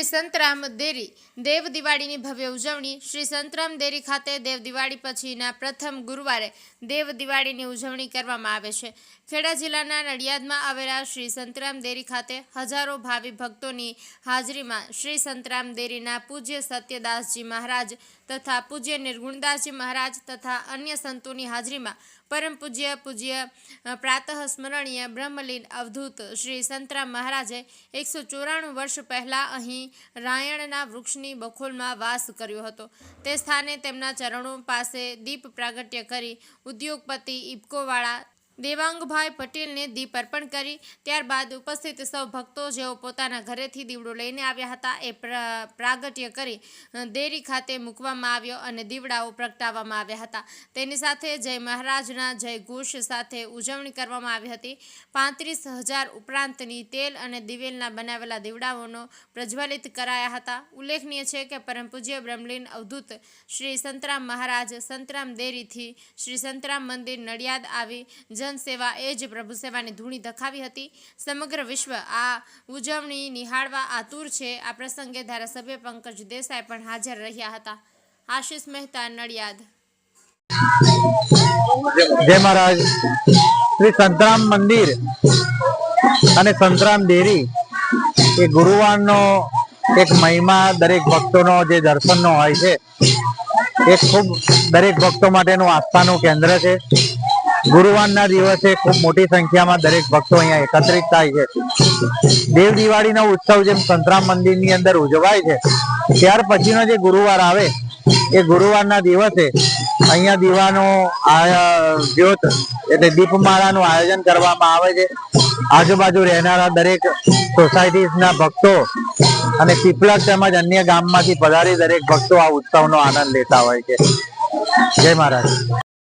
સંતરામ દેરી દેવ દિવાળીની ભવ્ય ઉજવણી. શ્રી સંતરામ દેરી ખાતે દેવ દિવાળી પછીના પ્રથમ ગુરુવારે દેવ દિવાળીની ઉજવણી કરવામાં આવે છે. ખેડા જિલ્લાના નડિયાદમાં આવેલા શ્રી સંતરામ દેરી ખાતે હજારો ભાવિ ભક્તોની હાજરીમાં શ્રી સંતરામ દેરીના પૂજ્ય સત્યદાસજી મહારાજ તથા પૂજ્ય નિર્ગુણદાસજી મહારાજ તથા અન્ય સંતોની હાજરીમાં પરમ પૂજ્ય પૂજ્ય પ્રાતઃ સ્મરણીય બ્રહ્મલીન અવધૂત શ્રી સંતરામ મહારાજે એકસો ચોરાણું વર્ષ પહેલાં અહીં રાયણના વૃક્ષની બખોલમાં વાસ કર્યો હતો. તે સ્થાને તેમના ચરણો પાસે દીપ પ્રાગટ્ય કરી ઉદ્યોગપતિ ઇફકોવાળા દેવાંગભાઈ પટેલને દીપ અર્પણ કરી, ત્યારબાદ ઉપસ્થિત સૌ ભક્તો જેઓ પોતાના ઘરેથી દીવડો લઈને આવ્યા હતા, એ પ્ર- પ્રાગટ્ય કરી દેરી ખાતે મૂકવામાં આવ્યો અને દીવડાઓ પ્રગટાવવામાં આવ્યા હતા. તેની સાથે જય મહારાજના જય ઘોષ સાથે ઉજવણી કરવામાં આવી હતી. પાંત્રીસ હજાર ઉપરાંતની તેલ અને દિવેલના બનાવેલા દીવડાઓનો પ્રજ્વલિત કરાયા હતા. ઉલ્લેખનીય છે કે પરમ પૂજ્ય બ્રહ્મલીન અવધૂત શ્રી સંતરામ મહારાજ સંતરામ દેરીથી શ્રી સંતરામ મંદિર નડિયાદ આવી જનસેવા એ જ પ્રભુ સેવાની ધૂણી ધખાવી હતી. સમગ્ર વિશ્વ આ ઉજવણી નિહાળવા આતુર છે. આ પ્રસંગે ધારાસભ્ય પંકજ દેસાઈ પણ હાજર રહ્યા હતા. આશિષ મહેતા, નડિયાદ. જય મહારાજ. શ્રી સંતરામ મંદિર અને સંતરામ ડેરી એ ગુરુવારનો એક મહિમા દરેક ભક્તોનો, જે દર્શનનો હોય છે, એ ખૂબ દરેક ભક્તો માટેનું આસ્થાનું કેન્દ્ર છે. ગુરુવારના દિવસે ખૂબ મોટી સંખ્યામાં દરેક ભક્તો અહીંયા એકત્રિત થાય છે. દેવ દિવાળીનો ઉત્સવ જેમ સંતરામ મંદિરની અંદર ઉજવાય છે, ત્યાર પછીનો જે ગુરુવાર આવે, એ ગુરુવારના દિવસે અહીંયા દીવાનો જ્યોત એટલે દીપમાળાનું આયોજન કરવામાં આવે છે. આજુબાજુ રહેનારા દરેક સોસાયટીના ભક્તો અને પીપલક તેમજ અન્ય ગામમાંથી પધારી દરેક ભક્તો આ ઉત્સવનો આનંદ લેતા હોય છે. જય મહારાજ.